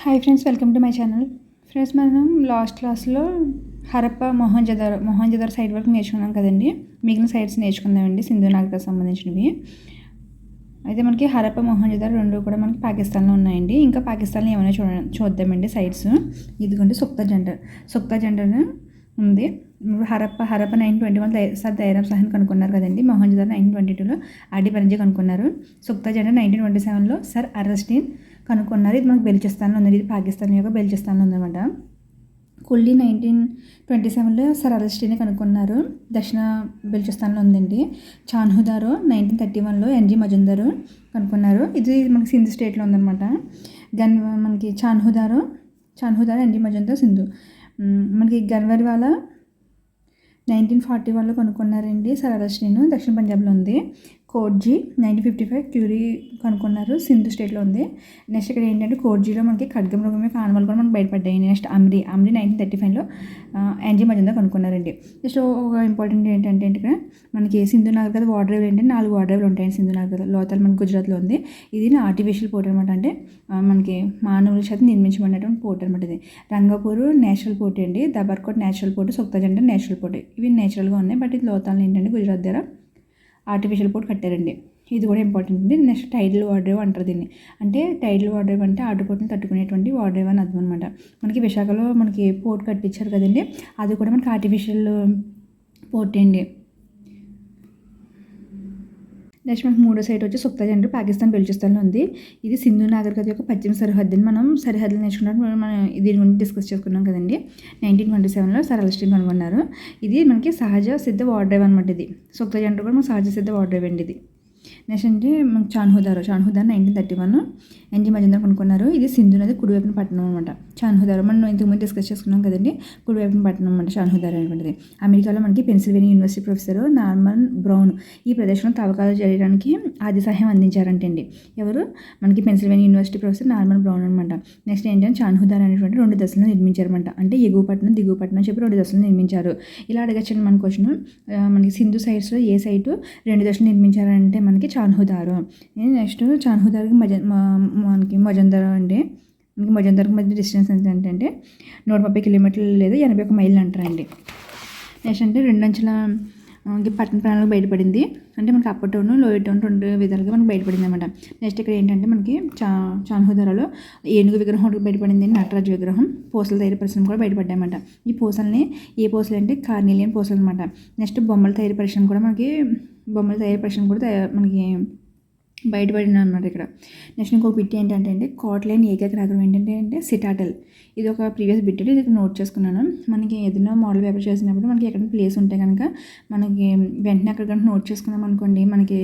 Hi friends welcome to my channel friends మనం last క్లాస్లో Harappa Mohenjodaro Mohenjodaro side వరకు నేర్చుకున్నాం కదండి. మిగిలిన సైడ్స్ నేర్చుకుందామండి సింధు నాగరికి సంబంధించినవి. అయితే మనకి హరప్ప మొహంజదార్ రెండు కూడా మనకి పాకిస్తాన్లో ఉన్నాయండి. ఇంకా పాకిస్తాన్లో ఏమైనా చూడ చూద్దామండి సైడ్స్ ఇదిగోండి సుక్తా జెండర్ సుక్తా జెండర్ ఉంది. Harappa Harappa nine twenty one sir Dayaram Sahni కనుక్కున్నారు కదండి. మొహంజదార్ నైన్ ట్వంటీ టూలో ఆర్డీ పరంజీ కనుక్కున్నారు. సుక్తా జెండర్ నైన్టీన్ ట్వంటీ సెవెన్లో సర్ అరెస్టిన్ కనుక్కున్నారు. ఇది మనకు బెల్చిస్తాన్లో ఉంది. ఇది పాకిస్తాన్ యొక్క బెల్చిస్తాన్లో ఉందన్నమాట. కుల్లీ నైన్టీన్ ట్వంటీ సెవెన్లో సర్ అరెస్టిని కనుక్కున్నారు. దక్షిణ బెల్చిస్తాన్లో ఉందండి. చాన్హుదారో నైన్టీన్ థర్టీ వన్లో ఎన్జి మజుందారు కనుక్కున్నారు. ఇది మనకి సింధు స్టేట్లో ఉందన్నమాట. గన్ మనకి చాన్హుదారు చాన్హుదారు ఎన్జి మజుందార్ సింధు. మనకి గన్వర్ వాళ్ళ నైన్టీన్ ఫార్టీ వన్లో కనుక్కున్నారండి సర్ అరెస్టిని దక్షిణ పంజాబ్లో ఉంది. కోడ్జీ నైన్టీన్ ఫిఫ్టీ ఫైవ్ క్యూరీ కనుక్కున్నారు. సింధు స్టేట్లో ఉంది. నెక్స్ట్ ఇక్కడ ఏంటంటే కోడ్జీలో మనకి ఖడ్గం మృగం యొక్క కూడా మనకి బయటపడ్డాయి. Next Amri Amri nineteen thirty ఫైవ్లో ఎన్జీ మజందా కనుక్కున్నారండి. నెక్స్ట్ ఒక ఇంపార్టెంట్ ఏంటంటే ఇక్కడ? మనకి సింధు నగర్ కదా వాటర్ డ్రైవ్ ఏంటంటే నాలుగు వాటర్ డ్రైవ్లు ఉంటాయి సింధు నగర్ లోతల్ మనకి గుజరాత్లో ఉంది. ఇది ఆర్టిఫిషియల్ పోర్ట్ అనమాట అంటే మనకి మానవుల చేత నిర్మించబడినటువంటి పోర్ట్ అనమాట ఇది. రంగపూర్ నేచురల్ పోర్ట్ అండి. Dabarkot natural port Sutkagendor natural port ఇవి నేచురల్గా ఉన్నాయి. బట్ ఇది లోతాలు ఏంటంటే గుజరాత్ దగ్గర ఆర్టిఫిషియల్ పోర్ట్ కట్టారండి. ఇది కూడా ఇంపార్టెంట్ ఉంది నెక్స్ట్ టైడల్ వార్డ్రేవ్ అంటారు దీన్ని. అంటే టైడల్ వార్డ్రేవ్ అంటే ఆటుపోటును తట్టుకునేటువంటి వార్డ్రేవ్ అని అర్థం అనమాట మనకి విశాఖలో మనకి పోర్ట్ కట్టించారు కదండి. అది కూడా మనకి ఆర్టిఫిషియల్ పోర్ట్ అండి. నెక్స్ట్ మనకు మూడో సైడ్ వచ్చి సుక్తాజ్ పాకిస్తాన్ బెలుచిస్తాన్లో ఉంది. ఇది సింధు నాగరికత యొక్క పశ్చిమ సరిహద్దుని మనం సరిహద్దులు నేర్చుకున్నట్టు మనం దీని గురించి డిస్కస్ చేసుకున్నాం కదండి. నైన్టీన్ ట్వంటీ సెవెన్లో సరళస్టింగ్ కనుగొన్నారు. ఇది మనకి సహజ సిద్ధ వార్డ్రైవ్ అనమాట ఇది. సుక్తాజ్ కూడా మనకు సహజ సిద్ధ వార్డ్రైవ్ అండి ఇది. నెక్స్ట్ అంటే మనకు Chanhudaro Chanhudaro nineteen thirty one NG Majumdar కొనుక్కున్నారు. ఇది సింధు నది కుడివైపున పట్టణం అనమాట చాన్హుదారు మనం ఇంతకుముందు డిస్కస్ చేసుకున్నాం కదండి కుడివైపున పట్టణం అనమాట చాన్హుదార్ అనేటువంటిది. అమెరికాలో మనకి Pennsylvania university professor Norman Brown ఈ ప్రదేశంలో తవ్వకాలు చేయడానికి ఆది సహాయం అందించారంటండి. ఎవరు? మనకి Pennsylvania university professor Norman Brown అనమాట నెక్స్ట్ ఏంటంటే చాన్హుదార్ అనేటువంటి రెండు దశలను నిర్మించారనమాట అంటే ఎగువ పట్టణం దిగువ పట్టణం చెప్పి రెండు దశలు నిర్మించారు. ఇలా అడగచ్చండి మన క్వశ్చన్ మనకి సింధు సైడ్స్లో ఏ సైటు రెండు దశలు నిర్మించారంటే మనకి చాన్హుదారు నెక్స్ట్ చాన్హుదార్కి మజ మనకి మజందర్ అండి మనకి మజందర్కి మధ్య డిస్టెన్స్ ఎంత అంటే నూట ముప్పై కిలోమీటర్లు లేదా ఎనభై ఒక మైళ్ళు అంటారండి. నెక్స్ట్ అంటే రెండంచెల పట్టణ ప్రాణాలకు బయటపడింది. అంటే మనకి అప్పర్ టౌన్ లోయర్ టౌన్ రెండు విధాలుగా మనకి బయటపడింది అనమాట నెక్స్ట్ ఇక్కడ ఏంటంటే మనకి చా చాన్హుదరలో ఏనుగు విగ్రహం బయటపడింది నటరాజు విగ్రహం. పూసల తయారీ పరిశ్రమ కూడా బయటపడ్డాయన్నమాట. ఈ పూసల్ని ఏ పూసలు అంటే కార్నీలియన్ పూసలు అనమాట నెక్స్ట్ బొమ్మల తయారీ పరిశ్రమ కూడా మనకి బొమ్మల తయారీ పరిశ్రమ కూడా మనకి బయటపడిన అనమాట ఇక్కడ. నెక్స్ట్ ఇంకొక బిట్ ఏంటంటే అంటే కోట్లేని ఏకైక ఏంటంటే అంటే సిటాటల్ ఇది ఒక ప్రీవియస్ బిట్టెడ్ ఇది నోట్ చేసుకున్నాను. మనకి ఏదైనా మోడల్ పేపర్ చేసినప్పుడు మనకి ఎక్కడ ప్లేస్ ఉంటే కనుక మనకి వెంటనే అక్కడికంటే నోట్ చేసుకున్నాం అనుకోండి మనకి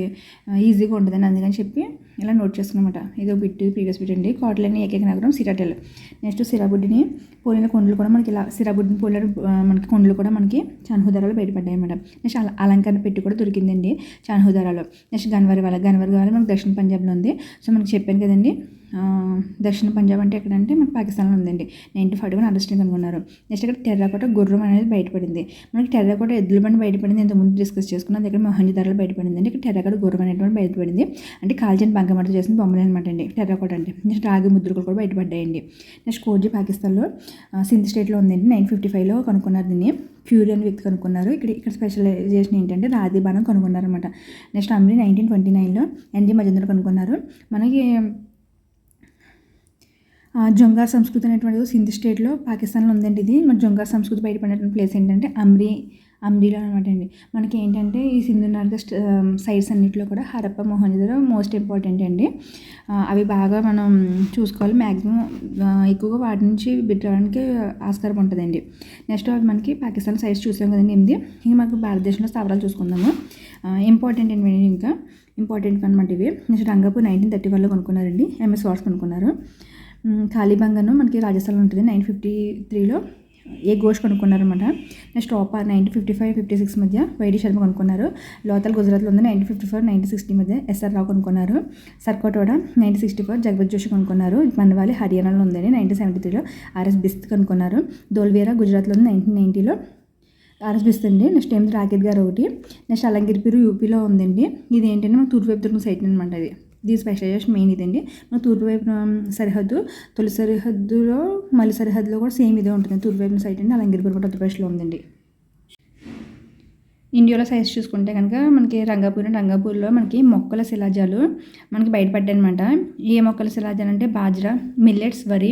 ఈజీగా ఉంటుందని అందుకని చెప్పి ఇలా నోట్ చేసుకున్నమాట ఇది ఒక బిట్ ప్రీవియస్ బిట్ అండి. కోట్లేని ఏకైక నగరం సిరాటెల్ నెక్స్ట్ సిరాబుడ్డిని పోలిన కొండలు కూడా మనకి ఇలా సిరాబుడ్డిని పోలిన మనకి కొండలు కూడా మనకి చాన్హుదారాలు బయటపడ్డాయి అనమాట నెక్స్ట్ అలంకరణ పెట్టి కూడా దొరికిందండి చాన్హుదారాలో నెక్స్ట్ గన్వరి వాళ్ళ గన్వరి వాళ్ళ మనకి దక్షిణ పంజాబ్లో ఉంది. సో మనకి చెప్పాను కదండి దక్షిణ పంజాబ్ అంటే ఎక్కడంటే మనకి పాకిస్తాన్లో ఉందండి. నైన్టీన్ ఫార్టీ వన్ అరెస్ట్ కనుగొన్నారు నెక్స్ట్ ఇక్కడ టెర్రాకోట గుర్రం అనేది బయటపడింది. మనకి టెర్రాకోట ఎద్దుల బండి బయటపడింది. ఇంతకుముందు డిస్కస్ చేసుకున్నాం. దగ్గర మొహంజదారులు బయటపడింది అండి. ఇక్కడ టెర్రాకోట గుర్రం అనేటువంటి బయటపడింది. అంటే కాల్చని బంగమట చేసిన బొమ్మలు అనమాట అండి. టెర్రాకోట అంటే. నెక్స్ట్ రాగి ముద్రకులు కూడా బయటపడ్డాయండి. నెక్స్ట్ కోజీ పాకిస్తాన్లో సింధ్ స్టేట్లో ఉందండి. నైన్ ఫిఫ్టీ ఫైవ్లో కనుక్కున్నారు దీన్ని. ఫ్యూరీ అని వ్యక్తి కనుక్కున్నారు. ఇక్కడ ఇక్కడ స్పెషలైజేషన్ ఏంటంటే రాధి బాణం కనుక్కున్నారనమాట నెక్స్ట్ అమ్రి నైన్టీన్ ట్వంటీ నైన్లో ఎన్జీ మజేంద్ర కనుక్కున్నారు. మనకి జొంగార్ సంస్కృతి అనేటువంటిది సింధ్ స్టేట్లో పాకిస్తాన్లో ఉందండి ఇది. మన జొంగార్ సంస్కృతి బయటపడినటువంటి ప్లేస్ ఏంటంటే అమ్రీ అమ్రీలో అనమాట అండి. మనకి ఏంటంటే ఈ సింధు నార్గ సైట్స్ అన్నింటిలో కూడా హరప్ప మొహంజదర్ మోస్ట్ ఇంపార్టెంట్ అండి. అవి బాగా మనం చూసుకోవాలి. మ్యాక్సిమం ఎక్కువగా వాటి నుంచి బిట్టడానికి ఆస్కారం ఉంటుందండి. నెక్స్ట్ మనకి పాకిస్తాన్ సైట్స్ చూసాం కదండి ఎనిమిది. ఇంకా మనకు భారతదేశంలో స్థావరాలు చూసుకుందాము. ఇంపార్టెంట్ అండి ఇంకా. ఇంపార్టెంట్ అనమాట ఇవి. నెక్స్ట్ రంగపూర్ నైన్టీన్ థర్టీ వన్లో కొనుక్కున్నారండి. ఎంఎస్ వాట్స్ కొనుక్కున్నారు. కాళీబంగను మనకి రాజస్థాన్లో ఉంటుంది నైన్ ఫిఫ్టీ త్రీలో. ఏ ఘోష్ కొనుక్కున్నారనమాట next ఓపా nineteen fifty five fifty six మధ్య వైడి శర్మ కొనుక్కున్నారు. లోతల్ గుజరాత్లో ఉంది nineteen fifty four nineteen sixty మధ్య ఎస్ఆర్ రావు కొనుక్కున్నారు. Surkotada nineteen sixty four Jagat Joshi కొనుక్కున్నారు. మన్వాలి హర్యానాలో ఉందని నైన్టీన్ సెవెంటీ త్రీలో ఆర్ఎస్ బిస్త్ కొనుక్కున్నారు. దోల్వేరా గుజరాత్లో ఉంది నైన్టీన్ నైన్టీలో ఆర్ఎస్ బిస్త్ అండి. నెక్స్ట్ ఏమిటి? రాకెట్ గారు ఒకటి. నెక్స్ట్ అలంగిరిపీరు యూపీలో ఉందండి. ఇది ఏంటంటే మనకు తూర్పు వైపు దొరికిన సైట్ అనమాట ఇది. దీని స్పెషలైజేషన్ మెయిన్ ఇదండి. మన తూర్పు వైపున సరిహద్దు తొలి సరిహద్దులో మళ్ళీ సరిహద్దులో కూడా సేమ్ ఇదే ఉంటుంది. తూర్పు వైపున సైట్ అండి అలంగిరిపురం కూడా ఉత్తరప్రదేశ్లో ఉందండి. ఇండియాలో సైజ్ చూసుకుంటే కనుక మనకి రంగాపూర్ రంగాపూర్లో మనకి మొక్కల శిలాజాలు మనకి బయటపడ్డాయి అనమాట ఏ మొక్కల శిలాజాలు అంటే బాజ్రా మిల్లెట్స్ వరి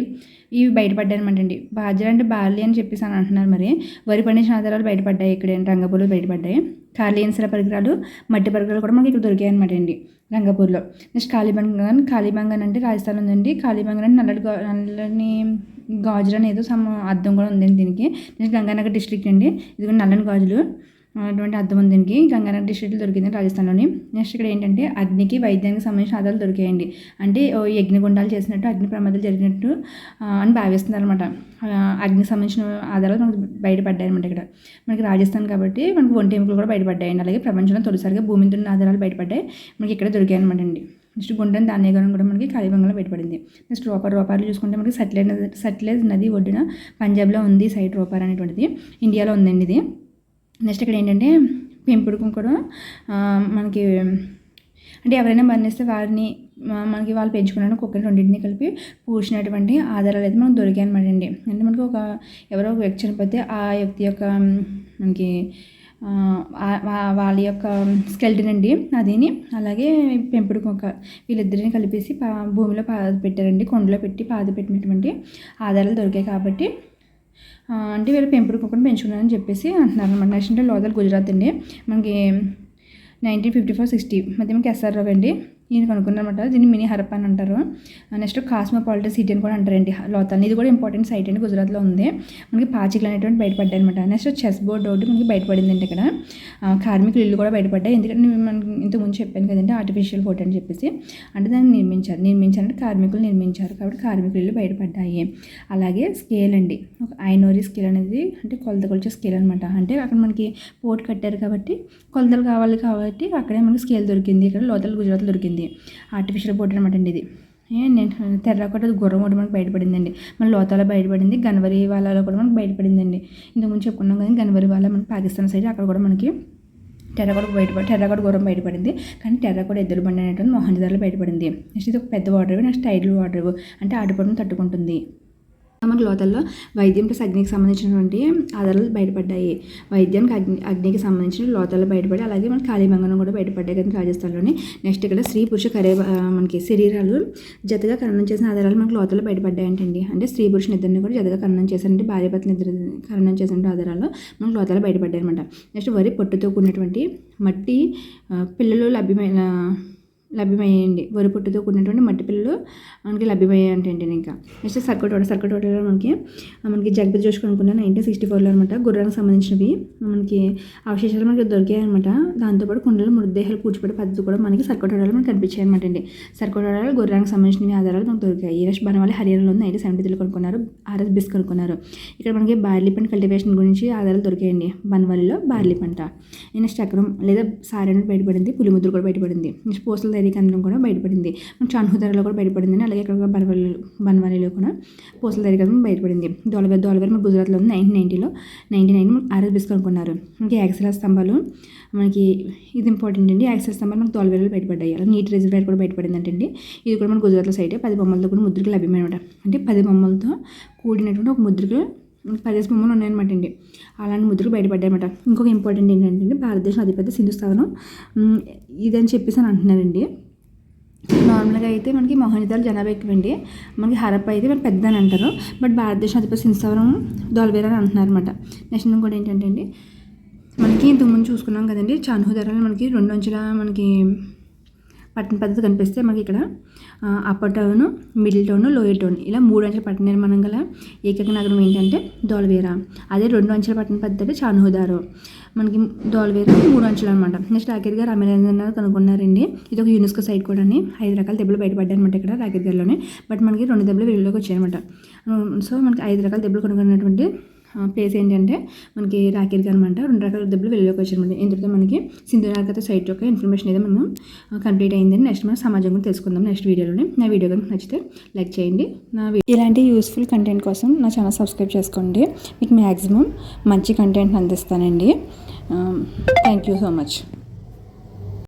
ఇవి బయటపడ్డాయి అనమాట అండి. బాజ్రా అంటే బార్లీ అని చెప్పేసి అని అంటున్నారు మరి. వరి పండించిన ఆధారాలు బయటపడ్డాయి ఇక్కడ రంగాపూర్లో బయటపడ్డాయి. ఖాళీన్సల పరికరాలు మట్టి పరికరాలు కూడా మనకి ఇక్కడ దొరికాయి అనమాట అండి. రంగపూర్లో. నెక్స్ట్ కాళీబంగన్ కాళీబంగన్ అంటే రాజస్థాన్ ఉందండి. కాళీబంగన్ అంటే నల్లటి నల్లని గాజులు అనేది సమ అర్థం కూడా ఉందండి దీనికి. నెక్స్ట్ గంగానగర్ డిస్ట్రిక్ట్ అండి. ఇది నల్లని గాజులు. అటువంటి అర్థం ఉంది దీనికి. గంగానగర్ డిస్ట్రిక్ట్ దొరికింది రాజస్థాన్లోని. నెక్స్ట్ ఇక్కడ ఏంటంటే అగ్నికి వైద్యానికి సంబంధించిన ఆధారాలు దొరికాయండి. అంటే యజ్ఞగుండాలు చేసినట్టు అగ్ని ప్రమాదాలు జరిగినట్టు అని భావిస్తున్నారు అనమాట అగ్నికి సంబంధించిన ఆధారాలు మనకు బయటపడ్డాయి అనమాట ఇక్కడ. మనకి రాజస్థాన్ కాబట్టి మనకు వంట ఎముకలు కూడా బయటపడ్డాయండి. అలాగే ప్రపంచంలో తొలిసారిగా భూమి దున్న ఆధారాలు బయటపడ్డాయి. మనకి ఇక్కడ దొరికాయి అనమాట అండి. నెక్స్ట్ గుండెని ధాన్యగరం కూడా మనకి కాళీబంగంలో బయటపడింది. నెక్స్ట్ రోపార్ రోపార్లు చూసుకుంటే మనకి సట్లైజ్ సట్లైజ్ నది ఒడ్డున పంజాబ్లో ఉంది సైట్ రోపార్ అనేటువంటిది. ఇండియాలో ఉందండి ఇది. నెక్స్ట్ ఇక్కడ ఏంటంటే పెంపుడు కుంకుడు మనకి అంటే ఎవరైనా మరణిస్తే వారిని మనకి వాళ్ళు పెంచుకున్నాను కుక్కని రెండింటిని కలిపి పూసినటువంటి ఆధారాలు అయితే మనకు దొరికాయి అనమాట అండి. అంటే మనకు ఒక ఎవరో ఒక వ్యక్తి చనిపోతే ఆ వ్యక్తి యొక్క మనకి వాళ్ళ యొక్క స్కెల్టన్ అండి అదిని అలాగే పెంపుడు కుక్క వీళ్ళిద్దరిని కలిపేసి పా భూమిలో పాద పెట్టారండి కొండలో పెట్టి పాద పెట్టినటువంటి ఆధారాలు దొరికాయి కాబట్టి అంటే వీళ్ళు పెంపుడు కుక్కను పెంచుకున్నారని చెప్పేసి అంటున్నారు అనమాట నేషనల్ లోదల్ గుజరాత్ అండి. మనకి నైన్టీన్ ఫిఫ్టీ ఫోర్ సిక్స్టీ. మధ్య మనకి ఎస్ఆర్ రావు అండి. నేను కనుక్కున్నమాట దీన్ని మినీ హరప్ అని అంటారు. నెక్స్ట్ కాస్మోపాలిటన్ సిటీ అని కూడా అంటారండి లోతాల్. ఇది కూడా ఇంపార్టెంట్ సైట్ అండి గుజరాత్లో ఉంది. మనకి పాచికలు అనేటువంటి బయటపడ్డాయి అనమాట నెక్స్ట్ చెస్ బోర్డ్ ఒకటి మనకి బయటపడింది అండి ఇక్కడ కార్మికులు ఇల్లు కూడా బయటపడ్డాయి. ఎందుకంటే మనం ఇంతకుముందు చెప్పాను కదండి ఆర్టిఫిషియల్ ఫోటో అని చెప్పేసి. అంటే దాన్ని నిర్మించారు. నిర్మించారంటే కార్మికులు నిర్మించారు. కాబట్టి కార్మికులు ఇల్లు బయటపడ్డాయి. అలాగే స్కేల్ అండి. ఒక ఐనోరీ స్కేల్ అనేది అంటే కొలత కొలిచే స్కేల్ అనమాట అంటే అక్కడ మనకి పోర్ట్ కట్టారు కాబట్టి కొలతలు కావాలి కాబట్టి అక్కడే మనకి స్కేల్ దొరికింది. ఇక్కడ లోతలు గుజరాత్ దొరికింది. ఆర్టిఫిషియల్ బోర్డు అనమాట అండి ఇది. నేను తెర్రకోట గుర్రం ఒకటి మనకు బయటపడిందండి. మన లోతాలో బయటపడింది గన్వరి వాళ్ళలో కూడా మనకు బయటపడిందండి. ఇంతకుముందు చెప్పుకున్నాం కదా గనవరి వాళ్ళ మనకి పాకిస్తాన్ సైడ్ అక్కడ కూడా మనకి టెర్రకోట బయటపడి టెర్రకోట గుర్రం బయటపడింది. కానీ టెర్రకోట ఎదురు బండి అనేటువంటి మొహంజదార్లో బయటపడింది. నెక్స్ట్ ఇది ఒక పెద్ద వాటర్ నెక్స్ట్ టైడ్ వాటర్ అంటే ఆటుపడిని తట్టుకుంటుంది. మనకు లోతల్లో వైద్యం అగ్నికి సంబంధించినటువంటి ఆధారాలు బయటపడ్డాయి. వైద్యానికి అగ్ని అగ్నికి సంబంధించిన లోతల్లో బయటపడి అలాగే మన కాళీబంగనం కూడా బయటపడ్డాయి కానీ రాజస్థాన్లోని. నెక్స్ట్ ఇక్కడ స్త్రీ పురుష కరే మనకి శరీరాలు జతగా ఖననం చేసిన ఆధారాలు మనకు లోతల్లో బయటపడ్డాయంటండి. అంటే స్త్రీ పురుషుని ఇద్దరిని కూడా జతగా ఖననం చేశారంటే భార్య పత్ని ఇద్దరు ఖననం చేసిన ఆధారాలు మనకు లోతల్లో బయటపడ్డాయి అనమాట నెక్స్ట్ వరి పొట్టుతో కూడినటువంటి మట్టి పిల్లలు లభ్యమైన లభ్యమయ్యాయండి. వరి పొట్టుతో కూడినటువంటి మట్టి పిల్లలు మనకి లభ్యమయ్యాయి అంటే ఇంకా. నెక్స్ట్ సర్కట్ వాటర్. మనకి మనకి జగపతి జోష్ కొనుక్కున్న నైన్టీన్ సిక్స్టీ ఫోర్లో అనమాట గుర్రానికి సంబంధించినవి మనకి అవశేషాలు మనకి దొరికాయి అనమాట దాంతోపాటు కుండలు మృతదేహాలు పూడ్చిపడే పద్ధతి కూడా మనకి సర్కట్ మనకి కనిపించాయి అనమాట అండి. సర్కట్ వాటర్లో గుర్రానికి సంబంధించిన ఆధారాలు మనకు దొరికాయి. ఈరష్ బనవాలి హర్యానాలో నైన్టీన్ సెవెంటీ త్రీలో కొనుక్కున్నారు. ఆర్ఎస్ బిస్ కొనుక్కున్నారు. ఇక్కడ మనకి బార్లీ పంట కల్టివేషన్ గురించి ఆధారాలు దొరికాయండి. బనవాలిలో బార్లీ పంట. నెక్స్ట్ చక్రం లేదా సారీ బయటపడింది పులిముద్ర కూడా బయటపడింది. నెక్స్ట్ పోస్టల్ కేంద్రం కూడా బయటపడింది. చాన్హుదరలో కూడా బయటపడింది అలాగే ఇక్కడ బన్వాలి బన్వాలీలో కూడా పోస్టల్ కేంద్రం బయటపడింది. దోలవేర్ దోలవేర్ మన గుజరాత్లో ఉంది నైన్టీన్ నైన్టీలో. నైన్టీ నైన్ ఆర్ఎస్బిస్ కనుక్కున్నారు మనకి యాక్సల స్తంభాలు మనకి ఇది ఇంపార్టెంట్ అండి. యాక్సల స్తంభాలు మనకు దోలవేర్లో బయటపడ్డాయి. అలాగే నీట్ రిజర్వేర్ కూడా బయటపడింది అంటండి ఇది కూడా మన గుజరాత్లో సైటే పది బొమ్మలతో కూడా ముద్రకి లభ్యమైన అంటే పది బొమ్మలతో కూడినటువంటి ఒక ముద్రికలు పదేసి బొమ్మలు ఉన్నాయన్నమాట అండి. అలాంటి ముద్రలు బయటపడ్డాయన్నమాట. ఇంకొక ఇంపార్టెంట్ ఏంటంటే భారతదేశం అతిపెద్ద సింధు ఇదని చెప్పేసి అని అంటున్నారండి. నార్మల్గా అయితే మనకి మోహనిదాలు జనాభా ఎక్కువండి. మనకి హరప్ప అయితే మనకి పెద్ద అని అంటారు. బట్ భారతదేశం అతిపెద్ద సింధుస్థావరం దోలవేర అని అంటున్నారు అనమాట నెక్స్ట్ కూడా ఏంటంటే అండి మనకి ఇంతకుముందు చూసుకున్నాం కదండి చాన్హుదరాలు మనకి రెండు అంచుల మనకి పట్టణ పద్ధతి కనిపిస్తే మనకి ఇక్కడ upper town middle town lower town ఇలా మూడు అంచెల పట్టణ నిర్మాణం గల ఏకైక నగరం ఏంటంటే దోలవేరా. అదే రెండు అంచెల పట్టణ పద్ధతి చానుహుదారు. మనకి దోలవేర మూడు అంచెలు అనమాట నెక్స్ట్ రాకేత్ గారు అమరేంద్ర కనుక్కున్నారండి ఇది ఒక యునెస్కో సైట్ కూడా ఐదు రకాల దెబ్బలు బయటపడ్డాయి అనమాట ఇక్కడ రాకేత్ గారిలోనే. బట్ మనకి రెండు దెబ్బలు వెలుగులోకి వచ్చాయన్నమాట సో మనకి ఐదు రకాల దెబ్బలు కనుక్కున్నటువంటి ప్లేస్ ఏంటంటే మనకి రాకేర్ అనమాట రెండు రకాల దెబ్బలు వెళ్ళలోకి వచ్చారనమాట ఇంతటితో మనకి? సింధు నాగత సైట్ యొక్క ఇన్ఫర్మేషన్ అయితే మనం కంప్లీట్ అయిందని నెక్స్ట్ మనం సమాజం కూడా తెలుసుకుందాం నెక్స్ట్ వీడియోలోనే నా వీడియో కనుక నచ్చితే లైక్ చేయండి. నా ఇలాంటి యూస్ఫుల్ కంటెంట్ కోసం నా ఛానల్ సబ్స్క్రైబ్ చేసుకోండి. మీకు మ్యాక్సిమం మంచి content అందిస్తానండి. Thank you so much